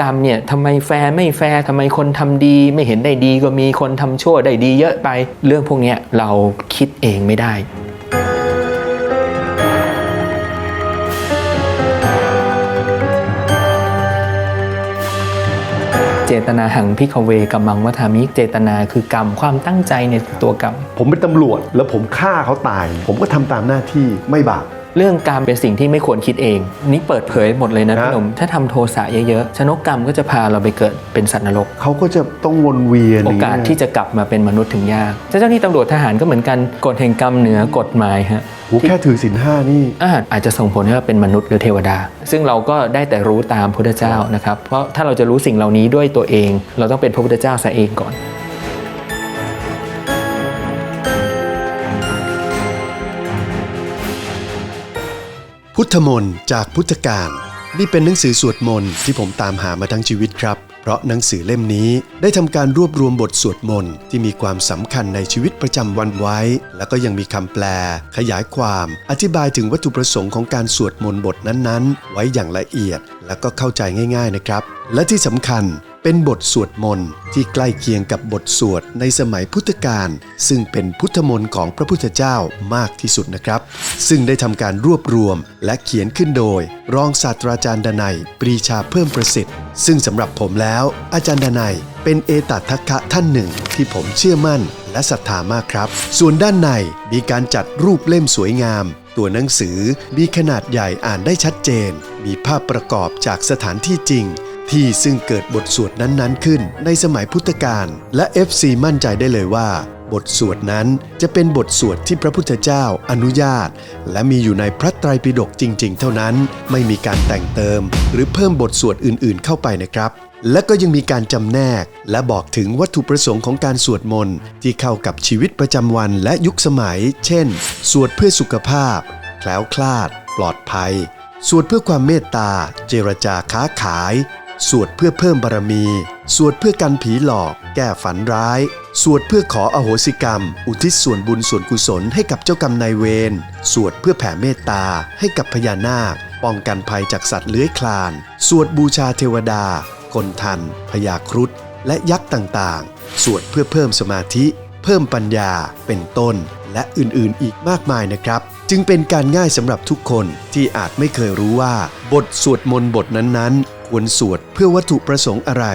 กรรมเนี่ยทำไมแฟร์ไม่แฟร์ทำไมคนทำดี ไม่เห็นได้ดีก็มีคนทำชั่วได้ดีเยอะไป เรื่องพวกนี้เราคิดเองไม่ได้เจตนาหังพิกเวกัมมังวัฏามิเจตนาคือกรรมความตั้งใจในตัวกรรม ผมเป็นตำรวจแล้วผมฆ่าเขาตาย ผมก็ทำตามหน้าที่ไม่บาป เรื่องกรรมเป็นสิ่งที่ไม่ควรคิดเอง นี่เปิดเผยหมดเลยนะนะพี่หนุ่มถ้าทำโทสะเยอะๆชนกกรรมก็จะพาเราไปเกิดเป็นสัตว์นรกเขาก็จะต้องวนเวียนโอกาสที่จะกลับมาเป็นมนุษย์ถึงยากเจ้าหน้าที่ตำรวจทหารก็เหมือนกันกฎแห่งกรรมเหนือกฎหมายฮะโอ้แค่ถือศีลห้านี่อาจอาจจะส่งผลให้เราเป็นมนุษย์หรือเทวดา ซึ่งเราก็ได้แต่รู้ตามพุทธเจ้านะครับ เพราะถ้าเราจะรู้สิ่งเหล่านี้ด้วยตัวเอง เราต้องเป็นพระพุทธเจ้าซะเองก่อน พุทธมนต์จากพุทธการนี่เป็นหนังสือสวดมนต์ที่ผมตามหามาทั้งชีวิตครับ เพราะหนังสือเล่มนี้ได้ทำการรวบรวมบทสวดมนต์ที่มีความสำคัญในชีวิตประจำวันไว้ แล้วก็ยังมีคำแปล ขยายความ อธิบายถึงวัตถุประสงค์ของการสวดมนต์บทนั้นๆ ไว้อย่างละเอียด แล้วก็เข้าใจง่าย ๆนะครับ และที่สำคัญเป็นบทสวดมนต์ที่ใกล้เคียงกับบทสวดในสมัยพุทธกาลซึ่งเป็นพุทธมนต์ของพระพุทธเจ้ามากที่สุดนะครับ ซึ่งได้ทำการรวบรวมและเขียนขึ้นโดย รองศาสตราจารย์ดนัยปรีชาเพิ่มประสิทธิ์ ซึ่งสำหรับผมแล้ว อาจารย์ดนัยเป็นเอตัทัคคะท่านหนึ่ง ที่ผมเชื่อมั่นและศรัทธามากครับ ส่วนด้านในมีการจัดรูปเล่มสวยงาม ตัวหนังสือมีขนาดใหญ่อ่านได้ชัดเจน มีภาพประกอบจากสถานที่จริง ที่ซึ่งเกิดบทสวดนั้นๆ ขึ้นในสมัยพุทธกาลและ FC มั่นใจได้เลยว่า บทสวดนั้นจะเป็นบทสวดที่พระพุทธเจ้าอนุญาต และมีอยู่ในพระไตรปิฎกจริง ๆ เท่านั้น ไม่มีการแต่งเติม หรือเพิ่มบทสวดอื่นๆ เข้าไปนะครับและก็ยังมีการจำแนกและบอกถึงวัตถุประสงค์ของการสวดมนต์ที่เข้ากับชีวิตประจำวันและยุคสมัย เช่น สวดเพื่อสุขภาพ แคล้วคลาด ปลอดภัย สวดเพื่อความเมตตา เจรจาค้าขาย สวดเพื่อเพิ่มบารมี สวดเพื่อกันผีหลอก แก้ฝันร้าย สวดเพื่อขออโหสิกรรม อุทิศส่วนบุญส่วนกุศลให้กับเจ้ากรรมนายเวร สวดเพื่อแผ่เมตตาให้กับพญานาค ป้องกันภัยจากสัตว์เลื้อยคลาน สวดบูชาเทวดา คนทัน พญาครุฑ และยักษ์ต่างๆ สวดเพื่อเพิ่มสมาธิ เพิ่มปัญญา เป็นต้น และอื่นๆ อีกมากมายนะครับจึงเป็นการง่ายสำหรับทุกคนที่อาจไม่เคยรู้ว่า บทสวดมนต์บทนั้นๆ ควรสวดเพื่อวัตถุประสงค์อะไร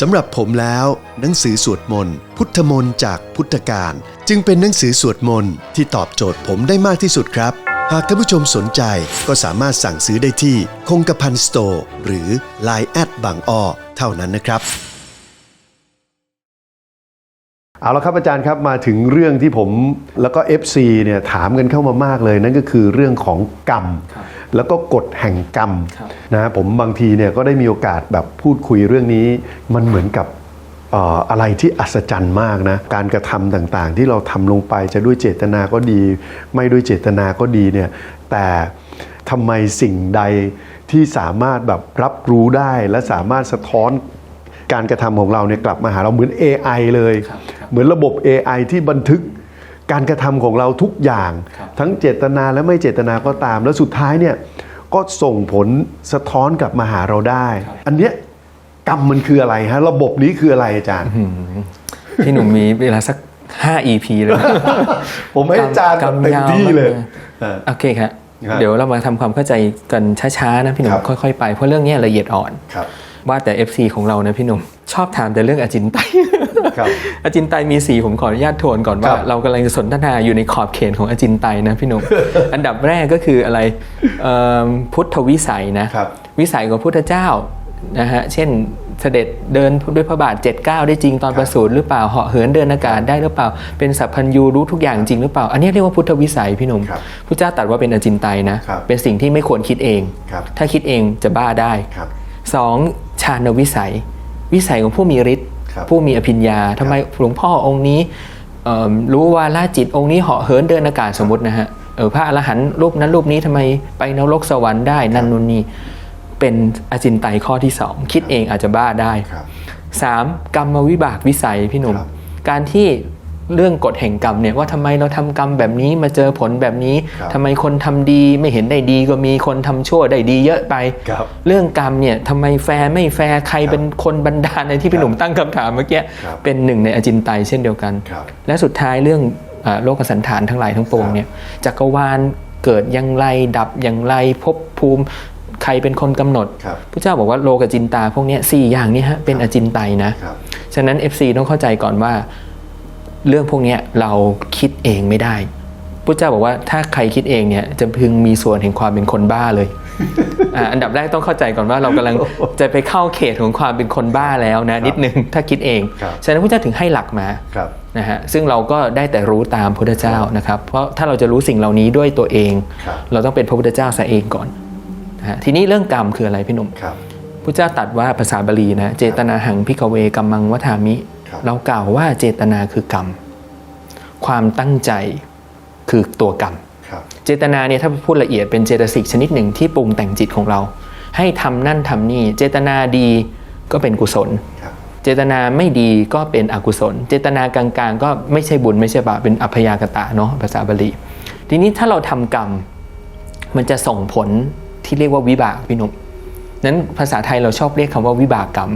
สำหรับผมแล้ว หนังสือสวดมนต์พุทธมนต์จากพุทธการ จึงเป็นหนังสือสวดมนต์ที่ตอบโจทย์ผมได้มากที่สุดครับ หากท่านผู้ชมสนใจก็สามารถสั่งซื้อได้ที่คงกระพันสโตร์หรือ Line แอดบางอ้อเท่านั้นนะครับ เอาละครับอาจารย์ครับมาถึงเรื่องที่ผมแล้วก็ FC เนี่ยถามกันเข้ามามากเลย นั่นก็คือเรื่องของกรรม แล้วก็กฎแห่งกรรมครับนะฮะผมบางทีเนี่ยก็ได้มีโอกาสแบบพูดคุยเรื่องนี้มันเหมือนกับเอ่ออะไรที่อัศจรรย์มากนะการกระทำต่างๆ ที่เราทำลงไปจะด้วยเจตนาก็ดี ไม่ด้วยเจตนาก็ดีเนี่ยแต่ทำไมสิ่งใดที่สามารถแบบรับรู้ได้และสามารถสะท้อนการกระทำของเราเนี่ยกลับมาหาเราเหมือน AI เลยครับครับเหมือนระบบ AI ที่บันทึก การกระทำของเราทุกอย่างครับทั้งเจตนาและไม่เจตนาก็ตาม แล้วสุดท้ายเนี่ยก็ส่งผลสะท้อนกลับมาหาเราได้ อันเนี้ยกรรมมันคืออะไรฮะระบบนี้คืออะไรอาจารย์พี่หนุ่มมีเวลาสัก5 EP เลย ผมให้อาจารย์กรรมเต็มยาวที่เลยมากเออโอเคครับครับเดี๋ยวเรามาทำความเข้าใจกันช้าๆนะพี่หนุ่ครัมบค่อยๆไปเพราะเรื่องนี้ละเอียดอ่อนครับ ว่าแต่ FC ของเรานะพี่หนุ่มชอบถามแต่เรื่องอจินไตยครับอจินไตยมีสีผมขออนุญาตทวนก่อนว่าครับเรากำลังจะสนทนาอยู่ในขอบเขตของอจินไตยนะพี่หนุ่มอันดับแรกก็คืออะไรเอิ่มพุทธวิสัยนะครับวิสัยของพุทธเจ้านะฮะเช่นเสด็จเดินด้วยพระบาท7จ็ดก้าวได้จริงตอนประสูติหรือเปล่าเหาะเหินเดินอากาศได้หรือเปล่า เป็นสัพพัญญูรู้ทุกอย่างจริงหรือเปล่า อันนี้เรียกว่าพุทธวิสัยพี่หนุ่มครับพุทธเจ้าตรัสว่าเป็นอจินไตยนะครับเป็นสิ่งที่ไม่ควรคิดเองครับถ้าคิดเองจะบ้าได้ครับสอง ฌานวิสัย วิสัยของผู้มีฤทธิ์ครับผู้มีอภิญญาทำไมหลวงพ่อองค์นี้เอิ่มรู้ว่าละจิตองค์นี้เหาะเหินเดินอากาศสมมตินะฮะเออพระอรหันต์รูปนั้นรูปนี้ทำไมไปนรกสวรรค์ได้นั่นนู่นนี่เป็นอจินไตยข้อที่สองคิดเองอาจจะบ้าได้ครับสามกรรมวิบากวิสัยพี่หนุ่มครับการที่ เรื่องกฎแห่งกรรมเนี่ยว่าทำไมเราทำกรรมแบบนี้มาเจอผลแบบนี้ครับทำไมคนทำดีไม่เห็นได้ดีก็มีคนทำชั่วได้ดีเยอะไปครับเรื่องกรรมเนี่ยทำไมแฟร์ไม่แฟร์ใครเป็นคนบันดาลในที่พี่หนุ่มตั้งคำถามเมื่อกี้ครับเป็นหนึ่งในอจินไตยเช่นเดียวกันครับและสุดท้ายเรื่องเอ่อโลกสันฐานทั้งหลายทั้งปวงเนี่ยจักรวาลเกิดอย่างไรดับอย่างไรภพภูมิใครเป็นคนกำหนดครับพระเจ้าบอกว่าโลกจินตาพวกเนี้ยสี่อย่างนี้ฮะเป็นอจินไตยนะครับฉะนั้น FC ต้องเข้าใจก่อนว่า เรื่องพวกเนี้ยเราคิดเองไม่ได้พระเจ้าบอกว่าถ้าใครคิดเองเนี่ยจะพึงมีส่วนแห่งความเป็นคนบ้าเลยอ่าอันดับแรกต้องเข้าใจก่อนว่าเรากำลังจะไปเข้าเขตของความเป็นคนบ้าแล้วนะนิดนึงถ้าคิดเองครับฉะนั้นพระเจ้าถึงให้หลักมาครับนะฮะซึ่งเราก็ได้แต่รู้ตามพุทธเจ้านะครับ เพราะถ้าเราจะรู้สิ่งเหล่านี้ด้วยตัวเองครับเราต้องเป็นพระพุทธเจ้าซะเองก่อนนะฮะทีนี้เรื่องกรรมคืออะไรพี่หนุ่ม ครับพุทธเจ้าตรัดว่าภาษาบาลีนะเจตนาหังพิกเวกัมมังวัฏามิครับเรากล่าวว่าเจตนาคือกรรม ความตั้งใจคือตัวกรรมครับเจตนาเนี่ยถ้าพูดละเอียดเป็นเจตสิกชนิดหนึ่งที่ปรุงแต่งจิตของเรา ให้ทำนั่นทำนี่ เจตนาดีก็เป็นกุศลครับเจตนาไม่ดีก็เป็นอกุศล เจตนากลางๆ ก็ไม่ใช่บุญไม่ใช่บาปเป็นอัพยากตะเนาะภาษาบาลี ทีนี้ถ้าเราทำกรรม มันจะส่งผลที่เรียกว่าวิบากพี่หนุ่ม นั้นภาษาไทยเราชอบเรียกคำว่าวิบากกรรม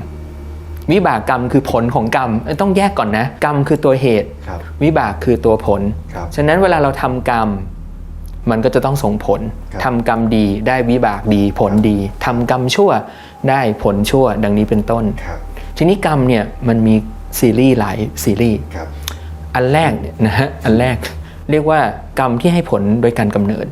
วิบากกรรมคือผลของกรรมเอ้ยต้องแยกก่อนนะ กรรมคือตัวเหตุครับวิบากคือตัวผลครับฉะนั้นเวลาเราทำกรรม มันก็จะต้องส่งผลครับทำกรรมดีได้วิบากดีผลดีทำกรรมชั่วได้ผลชั่วดังนี้เป็นต้นครับทีนี้กรรมเนี่ยมันมีซีรีส์หลายซีรีส์ครับอันแรกเนี่ยนะฮะอันแรกเรียกว่ากรรมที่ให้ผลโดยการกำเนิด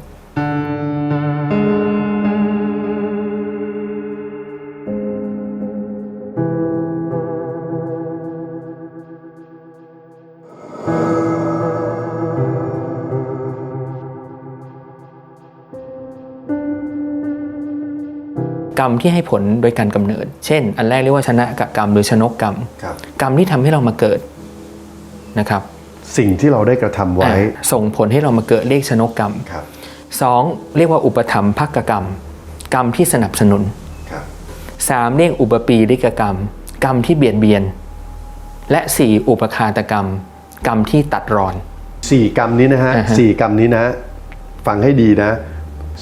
รรมที่ให้ผลโดยการกำเนิด เช่น อันแรกเรียกว่าชนะกกรรมหรือชนกกรรมครับกรรมที่ทำให้เรามาเกิดนะครับ สิ่งที่เราได้กระทำไว้อ่าส่งผลให้เรามาเกิดเรียกชนกกรรมครับสองเรียกว่าอุปธรรมภกกรรม กรรมที่สนับสนุนครับสามเรียกอุปปีริกกรรม กรรมที่เบียดเบียน และสี่อุปคาตกรรม กรรมที่ตัดรอนสี่กรรมนี้นะฮะอ่าฮะสี่กรรมนี้นะ ฟังให้ดีนะ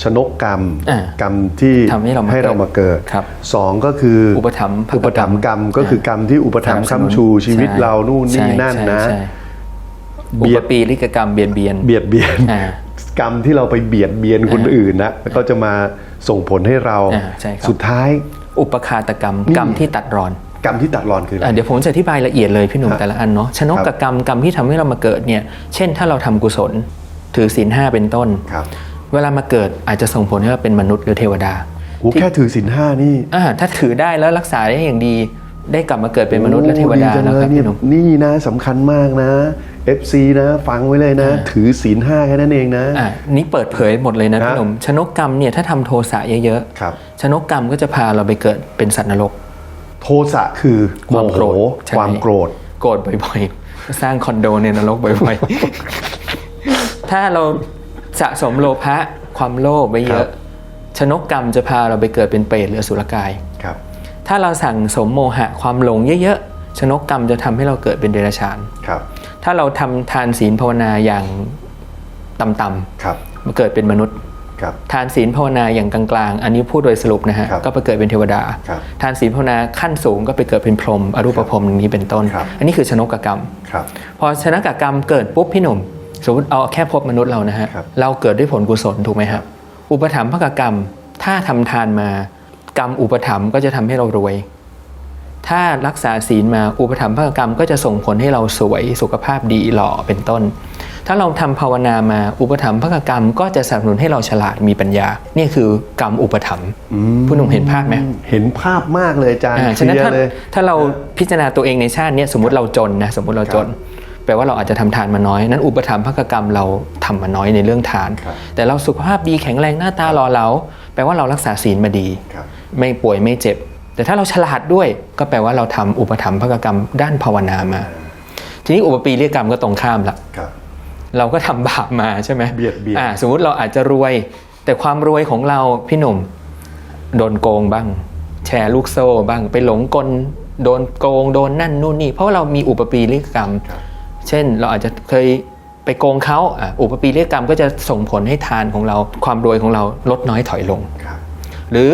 ชนกกรรมอ่ากรรมที่ทำให้เรามาให้เรามาเกิดครับสองก็คืออุปถัมภ์ภอุปถัมภ์กรรมก็คือกรรมที่อุปถัมภ์สนับสนุนค้ำชูชีวิตใช่เรานู่นนี่ใช่นั่นใช่นะใช่เบีอุยปดปีริกกรรมเบียดเบียนเบียดเบียนอ่ากรรมที่เราไปเบียดเบียนคนอ่าอื่นนะแล้วก็จะมาส่งผลให้เราอ่าใช่ครับสุดท้าย อุปคาตกรรมนี่กรรมที่ตัดรอนกรรมที่ตัดรอนคืออะไรอะเดี๋ยวผมจะอธิบายละเอียดเลยพี่หนุ่มครับแต่ละอันเนาะชนกครักับบกรรมกรรมที่ทำให้เรามาเกิดเนี่ย เช่นถ้าเราทำกุศล ถือศีลห้าเป็นต้นครับ เวลามาเกิดอาจจะส่งผลให้เราเป็นมนุษย์หรือเทวดาโอ้แค่ถือศีลห้านี่อ่าถ้าถือได้แล้วรักษาได้อย่างดี ได้กลับมาเกิดเป็นมนุษย์และเทวดาโอ้จังแล้วเลครัยบเนี่พี่ยหนุ่มนี่นะสำคัญมากนะ FC นะฟังไว้เลยนะ ถือศีลห้าแค่นั้นเองนะอ่านี่เปิดเผยหมดเลยนะครัพี่บหนุ่มชนกกรรมเนี่ยถ้าทำโทสะเยอะครับๆชนกกรรมก็จะพาเราไปเกิดเป็นสัตว์นรก โทสะคือความโมโกโหรธใช่ความโกรธโกรธบ่อยๆสร้างคอนโดในนรกบ่อยๆถ้าเรา สะสมโลภะความโลภไว้เยครัอะบชนกกรรมจะพาเราไปเกิดเป็นเปรตหรืออสุรกายครับถ้าเราสั่งสมโมหะความหลงเยอะๆ ชนกกรรมจะทำให้เราเกิดเป็นเดรัจฉานครับ ถ้าเราทำทานศีลภาวนาอย่างต่ำครับๆมาเกิดเป็นมนุษย์ครับทานศีลภาวนาอย่างกลางๆ อันนี้พูดโดยสรุปนะฮะครับก็ไปเกิดเป็นเทวดาครับทานศีลภาวนาขั้นสูงก็ไปเกิดเป็นพรหมอรูปพรหมอย่างนี้เป็นต้นครับอันนี้คือชนกกรรมครับพอชนะกกรรมเกิดปุ๊บพี่หนุ่ม สมมติเอาแค่พบมนุษย์เรานะฮะครับเราเกิดด้วยผลกุศลถูกไหมครับ อุปถัมภกกรรม ถ้าทำทานมา กรรมอุปถัมภ์ก็จะทำให้เรารวย ถ้ารักษาศีลมาอุปถัมภกกรรมก็จะส่งผลให้เราสวยสุขภาพดีหล่อเป็นต้น ถ้าเราทำภาวนามาอุปถัมภกกรรม ก็จะสนับสนุนให้เราฉลาดมีปัญญา นี่คือกรรมอุปถัมภ์ผู้หนุ่มเห็นภาพไหมเห็นภาพมากเลยอาจารย์อ่าเคฉะนั้นลียถ้าร์เลยถ้าเราพิจารณาตัวเองในชาติเนี้ยสมมติเราจนนะสมมติเราจน แปลว่าเราอาจจะทำทานมาน้อย นั้นอุปถัมภกกรรมเราทำมาน้อยในเรื่องทานครับแต่เราสุขภาพดีแข็งแรงหน้าตาหล่อเหลาแปลว่าเรารักษาศีลมาดีครับไม่ป่วยไม่เจ็บ แต่ถ้าเราฉลาดด้วยก็แปลว่าเราทำอุปถัมภกกรรมด้านภาวนามา ทีนี้อุปปีเรียกรรมก็ตรงข้ามละครับเราก็ทำบาปมาใช่ไหมเบียดเบียนอ่าสมมุติเราอาจจะรวย แต่ความรวยของเราพี่หนุ่มโดนโกงบ้าง แชร์ลูกโซ่บ้างไปหลงกลโดนโกงโดนนั่นนู่นนี่ เพราะว่าเรามีอุปปีริกรรมครับ เช่นเราอาจจะเคยไปโกงเขาอะอุปปีเรียกรรมก็จะส่งผลให้ทานของเราความรวยของเราลดน้อยถอยลงครับหรือ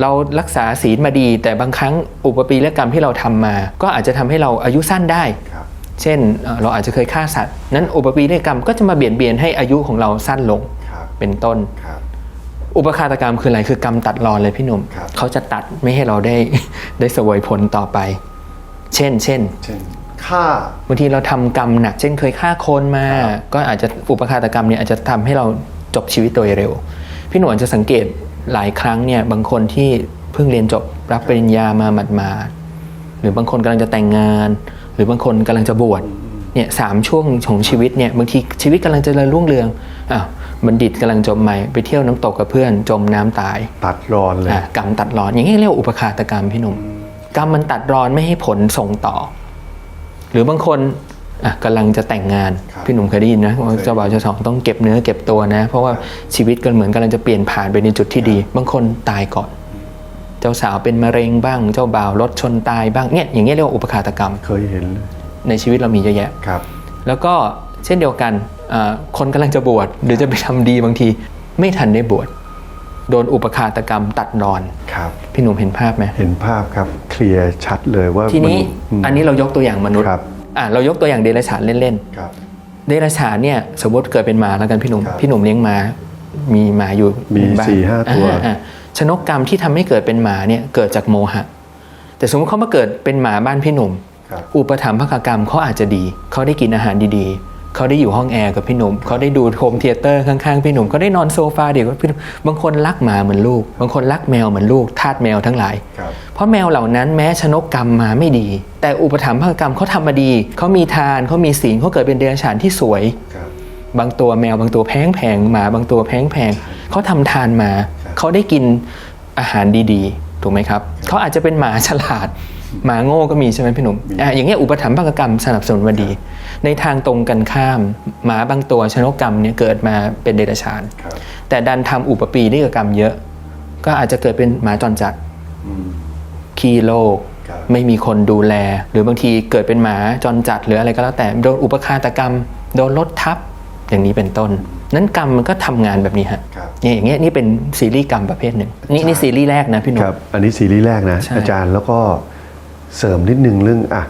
เรารักษาศีลมาดี แต่บางครั้งอุปปีและกรรมที่เราทำมา ก็อาจจะทำให้เราอายุสั้นได้ครับเช่นเอ่อเราอาจจะเคยฆ่าสัตว์นั้นอุปปีและกรรมก็จะมาเบียดเบียนให้อายุของเราสั้นลงครับเป็นต้นครับอุปคาตกรรมคืออะไรคือกรรมตัดรอนเลยพี่หนุ่มครับเขาจะตัดไม่ให้เราได้ได้เสวยผลต่อไป เช่นเช่น เช่นฆ่าบางทีเราทำกรรมหนัก เช่นเคยฆ่าคนมา ก็อาจจะอุปคาตกรรมเนี่ยอาจจะทำให้เราจบชีวิตโดยเร็ว พี่หนวลจะสังเกตหลายครั้งเนี่ยบางคนที่เพิ่งเรียนจบรับปริญญามาหมาดๆหรือบางคนกำลังจะแต่งงาน หรือบางคนกำลังจะบวชเนี่ยสามช่วงของชีวิตเนี่ยบางทีชีวิตกำลังจะเจริญรุ่งเรืองอ้าวบัณฑิตกำลังจบใหม่ไปเที่ยวน้ำตกกับเพื่อนจมน้ำตาย ตัดรอนเลย อะกรรมตัดรอนอย่างนี้เรียกว่าอุปคาตกรรมพี่หนุ่ม กรรมมันตัดรอนไม่ให้ผลส่งต่อ หรือบางคนอะกำลังจะแต่งงานครับพี่หนุ่มเคยได้ยินนะว่าเจ้าบ่าวเจ้าสาวต้องเก็บเนื้อเก็บตัวนะ เพราะว่าชีวิตก็เหมือนกำลังจะเปลี่ยนผ่านไปในจุดที่ดี บางคนตายก่อน เจ้าสาวเป็นมะเร็งบ้าง เจ้าบ่าวรถชนตายบ้างเนี่ยอย่างนี้ยเรียกว่าอุปคาตกรรมเคยเห็นเลยในชีวิตเรามีเยอะแยะครับ แล้วก็เช่นเดียวกันอ่าคนกำลังจะบวชหรือจะไปทำดีบางที ไม่ทันได้บวช โดนอุปคาตกรรมตัดรอน ครับ พี่หนุ่มเห็นภาพไหมเห็นภาพครับเคลียร์ชัดเลยว่าทีนี้มัมอันนี้เรายกตัวอย่างมนุษย์ครับอะเรายกตัวอย่างเดรัจฉานเล่นครับ ๆ เดรัจฉานเนี่ยสมมติเกิดเป็นหมาแล้วกันพี่หนุ่มครับพี่หนุ่มเลี้ยงหมามีหมาอยู่มีในบ้นสี่ห้าตัว อ่อ่ชนกกรรมที่ทำให้เกิดเป็นหมาเนี่ยเกิดจากโมหะ แต่สมมติเขามาเกิดเป็นหมาบ้านพี่หนุ่ม ครับ อุปถัมภกกรรมเขาอาจจะดี เขาได้กินอาหารดีๆ เขาได้อยู่ห้องแอร์กับพี่หนุ่มเขาได้ดูโฮมเทเตอร์ข้างๆพี่หนุ่มเขาได้นอนโซฟาเดียวกับพี่หนุ่มบางคนรักหมาเหมือนลูก บางคนรักแมวเหมือนลูกทาสแมวทั้งหลายครับเพราะแมวเหล่านั้นแม้ชนกกรรมมาไม่ดี แต่อุปถัมภกกรรมเขาทำมาดี เขามีทานเขามีศีลเขาเกิดเป็นเดรัจฉานที่สวยครับบางตัวแมวบางตัวแพงแพงหมาบางตัวแพงแพงเขาทำทานมาครับเขาได้กินอาหารดีๆ ถูกไหมครับ เขาอาจจะเป็นหมาฉลาด หมาโง่ก็มีใช่ไหมพี่หนุ่มอะอย่างเงี้ยอุปถัมภกกรรมสนับสนุนมาดี ในทางตรงกันข้าม หมาบางตัวชนกกรรมเนี่ยเกิดมาเป็นเดรัจฉานครับแต่ดันทำอุปปีนิกกรรมเยอะ ก็อาจจะเกิดเป็นหมาจรจัดอืมขี้โรคครับไม่มีคนดูแล หรือบางทีเกิดเป็นหมาจรจัดหรืออะไรก็แล้วแต่โดนอุปคาตกรรม โดนรถทับอย่างนี้เป็นต้น นั้นกรรมมันก็ทำงานแบบนี้ฮะครับเนี่ยอย่างเงี้ยนี่เป็นซีรีส์กรรมประเภทหนึ่งนี่นี่ซีรีส์แรกนะพี่หนุ่คมรับอันนี้ซีรีส์แรกนะใช่อาจารย์แล้วก็ เสริมนิดนึงเรื่องอะ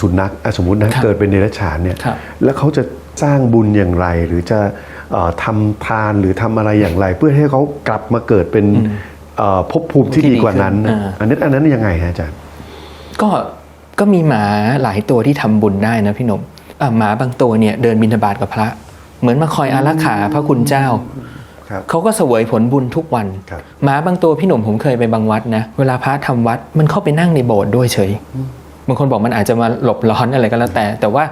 สุนัขอะสมมุตินะครับเกิดเป็นเดรัจฉานเนี่ยครับแล้วเขาจะสร้างบุญอย่างไร หรือจะเอ่อทำทานหรือทำอะไรอย่างไร เพื่อให้เขากลับมาเกิดเป็นเอ่อภพภูมิที่ที่ดีดีกว่านั้นนะขึ้นอ่าอันนี้อันนั้นยังไงฮะอาจารย์ก็ก็มีหมาหลายตัวที่ทำบุญได้นะพี่หนุ่มอะหมาบางตัวเนี่ยเดินบิณฑบาตกับพระ เหมือนมาคอยอารักขาพระคุณเจ้าครับ เขาก็เสวยผลบุญทุกวันครับหมาบางตัวพี่หนุ่มผมเคยไปบางวัดนะ เวลาพระทำวัดมันเข้าไปนั่งในโบสถ์ด้วยเฉยบางคนบอกมันอาจจะมาหลบร้อนอะไรก็แล้วแต่ แต่ว่า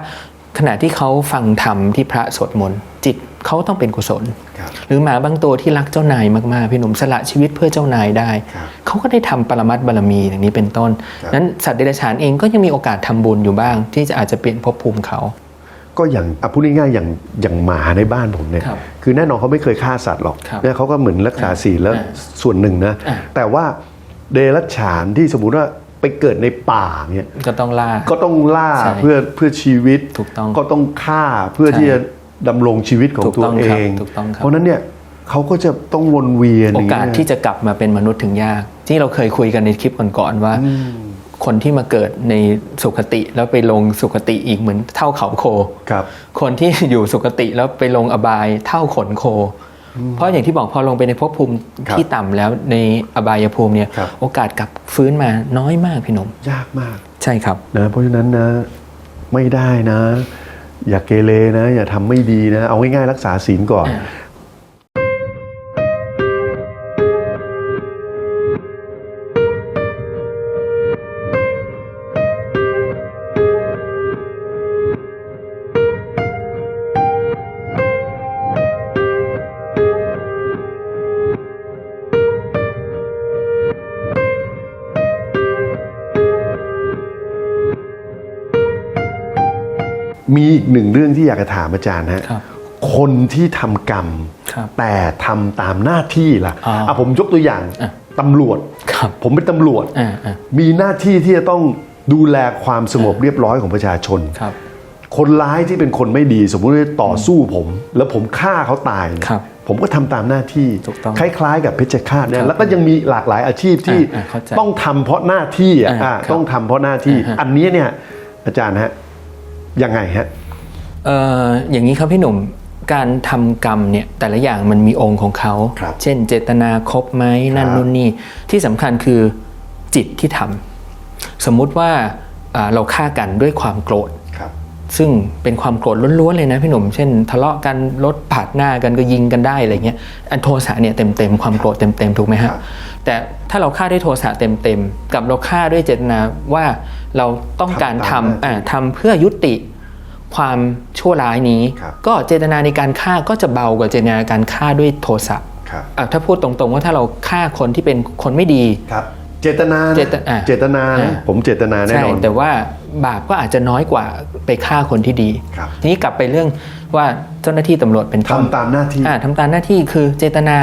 ขณะที่เขาฟังธรรมที่พระสวดมนต์จิตเขาต้องเป็นกุศลครับหรือหมาบางตัวที่รักเจ้านายมากๆพี่หนุ่มสละชีวิตเพื่อเจ้านายได้ครับเขาก็ได้ทำปรมัตถ์บารมีอย่างนี้เป็นต้นครับนั้นสัตว์เดรัจฉานเองก็ยังมีโอกาสทำบุญอยู่บ้าง ที่จะอาจจะเปลี่ยนภพภูมิเขา ก็อย่างอะพูดง่ายๆอย่างอย่างหมาในบ้านผมเนี่ยครับคือแน่นอนเขาไม่เคยฆ่าสัตว์หรอกครับเนี่ยเขาก็เหมือนรักษาศีลแล้วอ่าส่วนหนึ่งนะอ่า แต่ว่าเดรัจฉานที่สมมุติว่าไปเกิดในป่าเนี่ย ก็ต้องล่า ก็ต้องล่าใช่เพื่อเพื่อชีวิตถูกต้องก็ต้องฆ่าเพื่อใช่ที่จะดำรงชีวิตของถูกตัวต้องเอครับง ถูกต้องครับ เพราะฉะนั้นเนี่ยเขาก็จะต้องวนเวียนโอกาสย่งเงี้ย ที่จะกลับมาเป็นมนุษย์ถึงยาก ที่เราเคยคุยกันในคลิปก่อนๆว่า คนที่มาเกิดในสุคติแล้วไปลงสุคติอีกเหมือนเท่าเขาโคครับ คนที่อยู่สุคติแล้วไปลงอบายเท่าขนโค เพราะอย่างที่บอกพอลงไปในภพภูมิครับที่ต่ำแล้วในอบายภูมิเนี่ยครับโอกาสกลับฟื้นมาน้อยมากพี่หนมยากมากใช่ครับนะเพราะฉะนั้นนะไม่ได้นะ อย่าเกเรนะ อย่าทำไม่ดีนะ เอาง่ายๆรักษาศีลก่อน มีอีกหนึ่งเรื่องที่อยากจะถามอาจารย์ฮะครับ คนที่ทำกรรม ครับแต่ทำตามหน้าที่ล่ะอ๋ออะผมยกตัวอย่างอะ ตำรวจ ครับผมเป็นตำรวจ อ่าอ่ามีหน้าที่ที่จะต้องดูแลความสงบเรียบร้อยของประชาชน ครับ คนร้ายที่เป็นคนไม่ดี สมมุติว่าต่อสู้ผม แล้วผมฆ่าเขาตายเนี่ยครับผมก็ทำตามหน้าที่ถูกต้องคล้ายๆ กับเพชฌฆาตเนี่คยรับแล้วก็ยังมีหลากหลายอาชีพที่อ่าอ่าเข้าใจต้องทำเพราะหน้าที่อะอ่าอ่าครับต้องทำเพราะหน้าที่ อ่าฮะ อันนี้เนี่ยอาจารย์ฮะ ยังไงฮะเอ่ออย่างนี้ครับพี่หนุ่มการทำกรรมเนี่ยแต่ละอย่างมันมีองค์ของเขาครับเช่น เจตนาครบไหมนั่นครับนู่นนี่ที่สำคัญคือจิตที่ทำสมมุติว่าอ่าเราฆ่ากันด้วยความโกรธครับซึ่งเป็นความโกรธล้วนๆเลยนะพี่หนุ่ม เช่น ทะเลาะกันรถปาดหน้ากันก็ยิงกันได้อะไรเงี้ย อันโทสะเนี่ยเต็มๆความโกรธเต็มๆถูกไหมครัฮะบแต่ถ้าเราฆ่าด้วยโทสะเต็มๆกับเราฆ่าด้วยเจตนาว่า เราต้องการทำอ่าทำเพื่อยุติความชั่วร้ายนี้ครับก็เจตนาในการฆ่าก็จะเบากว่าเจตนาการฆ่าด้วยโทสะครับอะถ้าพูดตรงๆ ว่าถ้าเราฆ่าคนที่เป็นคนไม่ดีครับเจตนานะเจตอ่าเจตนานะอ่าผมเจตนาแน่ใช่นอนแต่ว่าบาปก็อาจจะน้อยกว่าไปฆ่าคนที่ดีครับทีนี้กลับไปเรื่องว่าเจ้าหน้าที่ตำรวจเป็นต้นทำตามหน้าที่อ่าทำตามหน้าที่คือเจตนา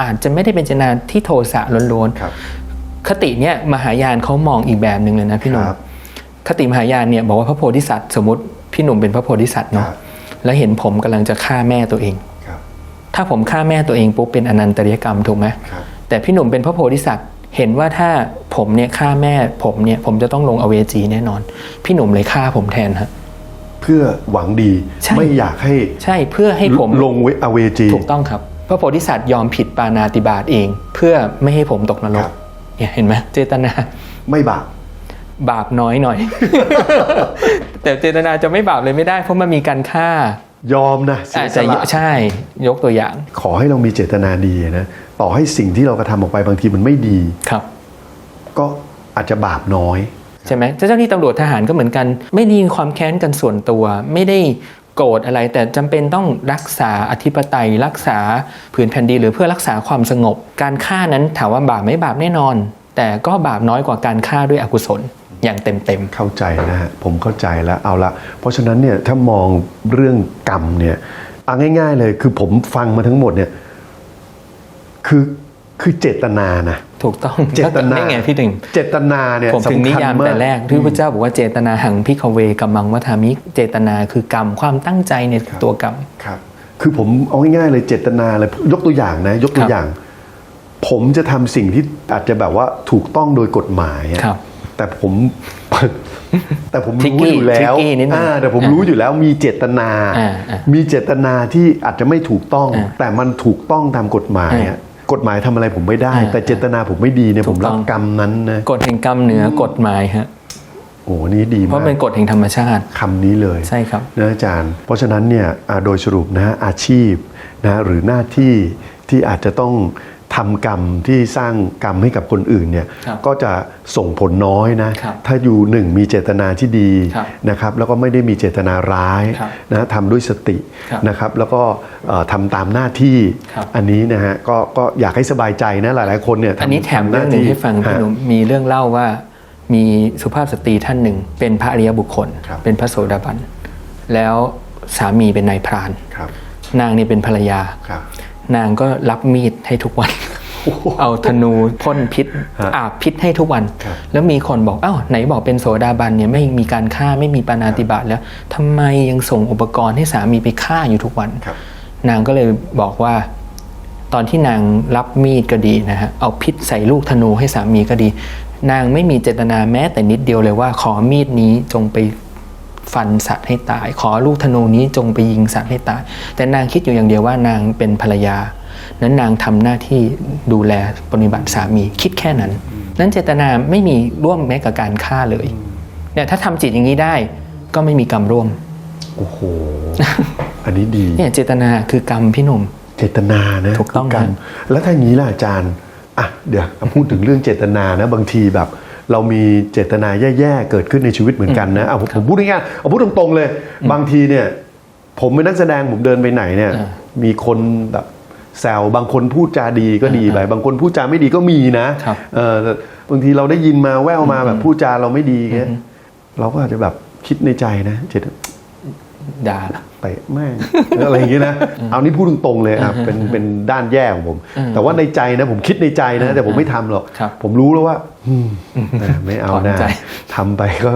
อาจจะไม่ได้เป็นเจตนาที่โทสะล้วนครับๆคติเนี่ยมหายานเขามองอีกแบบหนึ่งเลยนะพี่หนุ่ม ครับคติมหายานเนี่ยบอกว่าพระโพธิสัตว์สมมติพี่หนุ่มเป็นพระโพธิสัตว์เนาะครับแล้วเห็นผมกำลังจะฆ่าแม่ตัวเองครับถ้าผมฆ่าแม่ตัวเองปุ๊บเป็นอนันตริยกรรมถูกไหมครับแต่พี่หนุ่มเป็นพระโพธิสัตว์เห็นว่าถ้าผมเนี่ยฆ่าแม่ผมเนี่ยผมจะต้องลงอเวจีแน่นอน พี่หนุ่มเลยฆ่าผมแทนฮะเพื่อหวังดีใช่ไม่อยากให้ใช่เพื่อให้ผมลงเวอเวจีถูกต้องครับ พระโพธิสัตว์ยอมผิดปานาติบาตเอง เพื่อไม่ให้ผมตกนรคกรับเนี่ยเห็นไหมเจตนาไม่บาป บาปน้อยหน่อย แต่เจตนาจะไม่บาปเลยไม่ได้เพราะมันมีการฆ่ายอมนะเสีอายจสจะละใช่ ยกตัวอย่าง ขอให้เรามีเจตนาดีนะต่อให้สิ่งที่เรากระทำออกไปบางทีมันไม่ดีครับ ก็อาจจะบาปน้อยใช่ไหมเจ้าหน้าที่ตำรวจทหารก็เหมือนกัน ไม่ได้มีความแค้นกันส่วนตัว ไม่ได้โกรธอะไร แต่จำเป็นต้องรักษาอธิปไตย รักษาผืนแผ่นดินหรือเพื่อรักษาความสงบ การฆ่านั้นถามว่าบาปไหม่บาปแน่นอน แต่ก็บาปน้อยกว่าการฆ่าด้วยอกุศล อย่างเต็มเข้าใจนะฮะผมเข้าใจแล้วเอาละเพราะฉะนั้นเนี่ยถ้ามองเรื่องกรรมเนี่ยเอาง่าย ๆเลยคือผมฟังมาทั้งหมดเนี่ยคือคือเจตนานะๆถูกต้องเจตนาได้ไงพี่ถึงเจตนาเนี่ยผมถึงนิสำคัญยามมากแต่แรกที่พระเจ้าบอกว่าเจตนาหังพิกเวกัมมังวัฏามิเจตนาคือกรรมความตั้งใจในตัวกรรมครับ คือผมเอาง่ายๆเลยเจตนาเลยยกตัวอย่างนะ ยกตัควรับอย่าง ผมจะทำสิ่งที่อาจจะแบบว่าถูกต้องโดยกฎหมายอะครับ แต่ผม แต่ผม Tricky รู้อยู่แล้ว Tricky นิดนึงอ่าแต่ผมอ่ารู้อยู่แล้วมีเจตนาอ่าอ่ามีเจตนาที่อาจจะไม่ถูกต้องอ่าแต่มันถูกต้องตามกฎหมายอะอ่ากฎหมายทำอะไรผมไม่ได้อ่าแต่เจตนาผมไม่ดีเนี่ยถูผมกต้รัอบงกรรมนั้นนะกฎแห่งกรรมเหนือกฎหมายฮะโอ้โหนี่ดีเพมาราะกเป็นกฎแห่งธรรมชาติคำนี้เลยใช่ครับนะอาจารย์ เพราะฉะนั้นเนี่ยอ่าโดยสรุปนะอาชีพนะหรือหน้าที่ที่อาจจะต้อง ทำกรรมที่สร้างกรรมให้กับคนอื่นเนี่ยครับก็จะส่งผลน้อยนะครับถ้าอยู่หนึ่งมีเจตนาที่ดีครับนะครับแล้วก็ไม่ได้มีเจตนาร้ายครับนะทำด้วยสติครับนะครับแล้วก็เอ่อทำตามหน้าที่ครับอันนี้นะฮะก็ก็อยากให้สบายใจนะหลาย ๆ คนเนี่ยทำอันนี้แถมทำเรื่องหนึ่งให้ฟังฮะพี่หนุ่มมีเรื่องเล่าว่ามีสุภาพสตรีท่านหนึ่ง เป็นพระอริยบุคคลครับเป็นพระโสดาบัน แล้วสามีเป็นนายพรานครับนางนี่เป็นภรรยาครับ นางก็รับมีดให้ทุกวัน เอาธนูพ่นพิษฮะอาบพิษให้ทุกวันครับแล้วมีคนบอกอ้าวไหนบอกเป็นโสดาบันเนี่ยไม่มีการฆ่าไม่มีปานาติบาตแล้วทำไมยังส่งอุปกรณ์ให้สามีไปฆ่าอยู่ทุกวันครับนางก็เลยบอกว่า ตอนที่นางรับมีดก็ดีนะฮะเอาพิษใส่ลูกธนูให้สามีก็ดี นางไม่มีเจตนาแม้แต่นิดเดียวเลยว่า ขอมีดนี้จงไป ฟันสัตว์ให้ตาย ขอลูกธนูนี้จงไปยิงสัตว์ให้ตาย แต่นางคิดอยู่อย่างเดียวว่านางเป็นภรรยา นั้นนางทำหน้าที่ดูแลปฏิบัติสามีคิดแค่นั้น นั้นเจตนาไม่มีร่วมแม้กับการฆ่าเลยเนี่ยถ้าทำจิตอย่างนี้ได้ก็ไม่มีกรรมร่วมโอ้โหอันนี้ดีเนี่ยเจตนาคือกรรมพี่หนุ่ม เจตนานะถูกต้องคืกรรมนะแล้วถ้าอย่างนี้ล่ะอาจารย์อะเดี๋ยวพูดถึงเรื่องเจตนานะบางทีแบบ เรามีเจตนาแย่ๆเกิดขึ้นในชีวิตเหมือนกันนะเอาผมผมพูดง่ายๆเอาพูดตรงๆเลย บางทีเนี่ยผมเป็นนักแสดงผมเดินไปไหนเนี่ยอ่ามีคนแบบแซวบางคนพูดจาดีก็ดีไปบางคนพูดจาไม่ดีก็มีนะครับเออบางทีเราได้ยินมาแววมาแบบพูดจาเราไม่ดีเงี้ยเราก็อาจจะแบบคิดในใจนะเจต ด่าเตะแม่งอะไรอย่างงี้นะเอานี่พูดตรงๆเลยอะเป็นเป็นด้านแย่ของผมอืมแต่ว่าในใจนะผมคิดในใจนะ แต่ผมไม่ทำหรอกครับผมรู้แล้วว่าอืมแหมไม่เอาถอนนะใจทำไปก็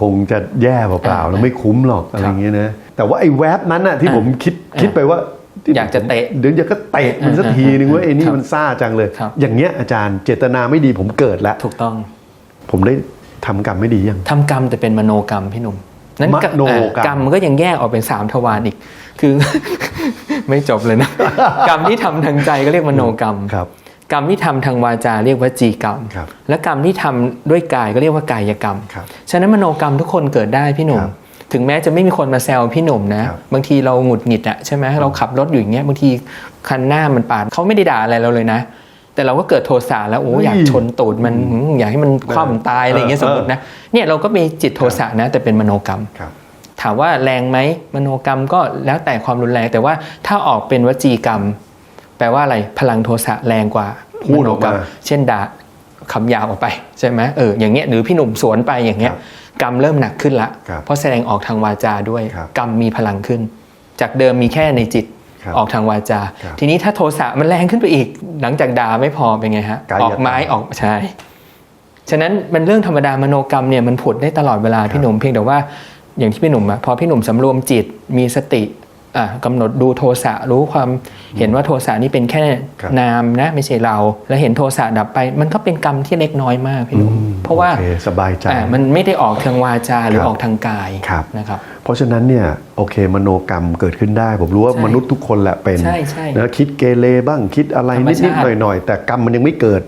คงจะแย่เปล่าๆแล้วไม่คุ้มหรอกอะไรอย่างเงี้ยนะแต่ว่าไอ้แวบนั้นน่ะที่ผมคิดคิดไปว่า อยากจะเตะเดี๋ยวอยากก็เตะมันสักทีนึงว่าไอ้นี่มันซ่าจังเลยครับอย่างเงี้ยอาจารย์เจตนาไม่ดีผมเกิดแล้วถูกต้อง ผมได้ทำกรรมไม่ดียังทำกรรมแต่เป็นมโนกรรมพี่หนุ่ม นั้นมโนกรรมอ่ากรรมมันก็ยังแยกออกเป็นสามทวารอีก คือ ไม่จบเลยนะ กรรมที่ทำทางใจก็เรียกมโนกรรมครับ กรรมที่ทำทางวาจาเรียกวจีกรรมครับและกรรมที่ทำด้วยกายก็เรียกว่ากายกรรมครับฉะนั้นมโนกรรมทุกคนเกิดได้พี่หนุ่มครับถึงแม้จะไม่มีคนมาแซวพี่หนุ่มนะครับบางทีเราหงุดหงิดอะใช่ไหมเราขับรถอยู่อย่างเงี้ยบางทีคันหน้ามันปาดเขาไม่ได้ด่าอะไรเราเลยนะ แต่เราก็เกิดโทสะแล้วโอ้อยากชนตูดมันหืมอยากให้มันคว่ำตายอะไรอย่างเงี้ยสมมตินะเนี่ยเราก็มีจิตโทสะนะ แต่เป็นมโนกรรมครับถามว่าแรงไหมมโนกรรมก็แล้วแต่ความรุนแรง แต่ว่าถ้าออกเป็นวจีกรรม แปลว่าอะไรพลังโทสะแรงกว่าพูดออกมาโนรรเช่นด่าคำหยาบออกไปใช่ไหมเอออย่างเงี้ยหรือพี่หนุ่มสวนไปอย่างเงี้ยครับกรรมเริ่มหนักขึ้นละครับเพราะแสดงออกทางวาจาด้วยครับกรรมมีพลังขึ้น จากเดิมมีแค่ในจิตครับ ออกทางวาจาครับทีนี้ถ้าโทสะมันแรงขึ้นไปอีก หลังจากด่าไม่พอเป็นไงฮะกายกรรมออกไม้ออกใช่ฉะนั้นมันเรื่องธรรมดามโนกรรมเนี่ยมันผุดได้ตลอดเวลาพี่หนุ่มเพียงแต่ว่าอย่างที่พี่หนุ่มอะพอพี่หนุ่มสำรวมจิตมีสติอะกำหนดดูโทสะรู้ความเห็นว่าโทสะนี่เป็นแค่ครับนามนะไม่ใช่เรา แล้วเห็นโทสะดับไป มันก็เป็นกรรมที่เล็กน้อยมากพี่หนุ่มอืมเพราะว่าโอเคสบายใจอะมันไม่ได้ออกทางวาจาหรือครับออกทางกายครับนะครับ เพราะฉะนั้นเนี่ยโอเคมโนกรรมเกิดขึ้นได้ ผมรู้ว่าใช่มนุษย์ทุกคนแหละเป็นใช่ใช่นะคิดเกเรบ้างคิดอะไรธรรมนิดชาติ ๆหน่อยๆ แต่กรรมมันยังไม่เกิด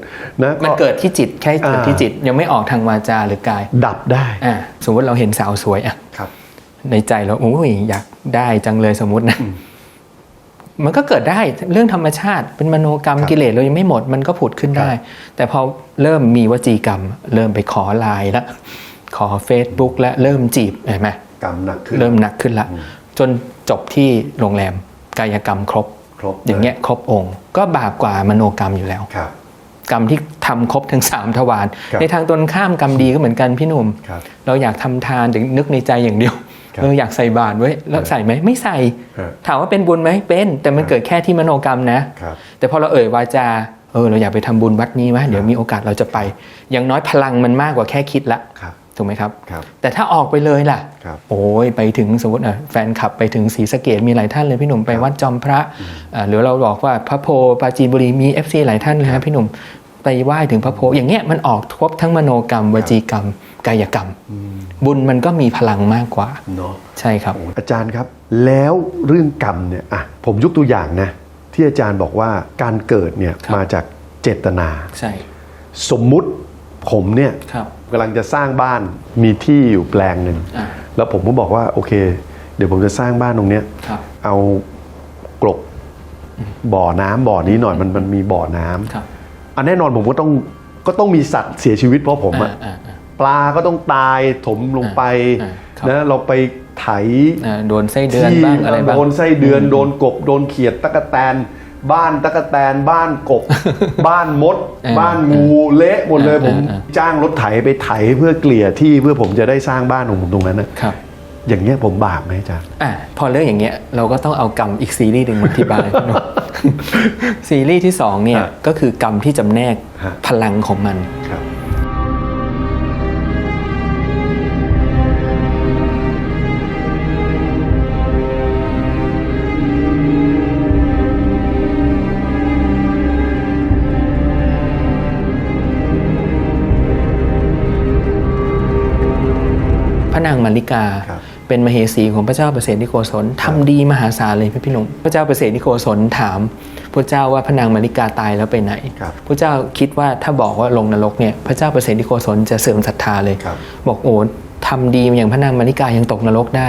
นะมันเกิดที่จิตแค่เกิดอ่าที่จิตยังไม่ออกทางวาจาหรือกาย ดับได้อะสมมติเราเห็นสาวสวยอะ ครับ ในใจเราโอ้ยอยากได้จังเลยสมมุตินะ มันก็เกิดได้เรื่องธรรมชาติเป็นมโนกรรมครับกิเลสเรายังไม่หมดมันก็ผุดขึ้นได้ แต่พอเริ่มมีวจีกรรม เริ่มไปขอไลน์แล้วขอ Facebook แล้วเริ่มจีบเห็นไหม กรรมหนักขึ้นเริ่มหนักขึ้นละจนจบที่โรงแรมกายกรรมครบครบอย่างเงี้ยครบองค์ ก็บาปกว่ามโนกรรมอยู่แล้วครับ กรรมที่ทำครบทั้งสามทวารครับในทางตรงข้ามกรรมดีก็เหมือนกันพี่หนุ่มครับเราอยากทำทานแต่นึกในใจอย่างเดียวครับเอออยากใส่บาตรไว้แล้วใส่ไหมไม่ใส่ฮะถามว่าเป็นบุญไหมเป็น แต่มันเกิดแค่ที่มโนกรรมนะครับแต่พอเราเอ่ยวาจาเออเราอยากไปทำบุญวัดนี้ไหมเดี๋ยวมีโอกาสเราจะไป อย่างน้อยพลังมันมากกว่าแค่คิดละครับ ถูกไหมครับครับ แต่ถ้าออกไปเลยล่ะครับโอ้ยไปถึงสมมติอะแฟนขับไปถึงศรีสะเกดมีหลายท่านเลยพี่หนุ่มไปวัดจอมพระอ่าหรือเราบอกว่าพระโพปราจีนบุรีมี FC หลายท่านเลยนะพี่หนุ่มไปไหว้ถึงพระโพอย่างเงี้ยมันออกครบทั้งมโนกรรม วจีกรรม กายกรรม บุญมันก็มีพลังมากกว่าเนาะใช่ครับ อาจารย์ครับ แล้วเรื่องกรรมเนี่ยอะผมยกตัวอย่างนะที่อาจารย์บอกว่าการเกิดเนี่ยครับมาจากเจตนาใช่ สมมุติผมเนี่ยครับกำลังจะสร้างบ้านมีที่อยู่แปลงหนึ่งอ่าแล้วผมก็บอกว่าโอเค เดี๋ยวผมจะสร้างบ้านตรงเนี้ย ครับ เอากลบบ่อน้ำบ่อนี้หน่อยมันมันมีบ่อน้ำครับอันแน่นอนผมก็ต้องก็ต้องมีสัตว์เสียชีวิตเพราะผมอะอ่าอ่า ปลาก็ต้องตายถมลงไปอ่าครับ นะเราไปไถอ่าโดนไส้เดือนที่บ้างอะไรบ้าง โดนไส้เดือนโดนกบโดนเขียดตะกแตน บ้านตะกแตนบ้านกบ บ้านมดเออบ้านงูเละหมดเลยเออผมเออจ้างรถไถไปไถเพื่อเกลี่ยที่เพื่อผมจะได้สร้างบ้านของผมตรงนั้นนะครับอย่างเงี้ยผมบาปไหมอาจารย์อะพอเรื่องอย่างเงี้ยเราก็ต้องเอากรรมอีกซีรีส์หนึ่งมาอธิบายพี่หนุ่มซีรีส์ที่สองเนี่ยฮะก็คือกรรมที่จำแนกฮะพลังของมันครับ มาริกาครับเป็นมเหสีของพระเจ้าเปรตนิโกศลทำดีมหาศาลเลยพี่พี่หนุ่มพระเจ้าเปรตนิโกศลถามพระเจ้าว่าพระนางมาริกาตายแล้วไปไหนครับพระเจ้าคิดว่าถ้าบอกว่าลงนรกเนี่ยพระเจ้าเปรตนิโกศลจะเสื่อมศรัทธาเลยครับบอกโอ้ทำดีอย่างพระนางมาริกายังตกนรกได้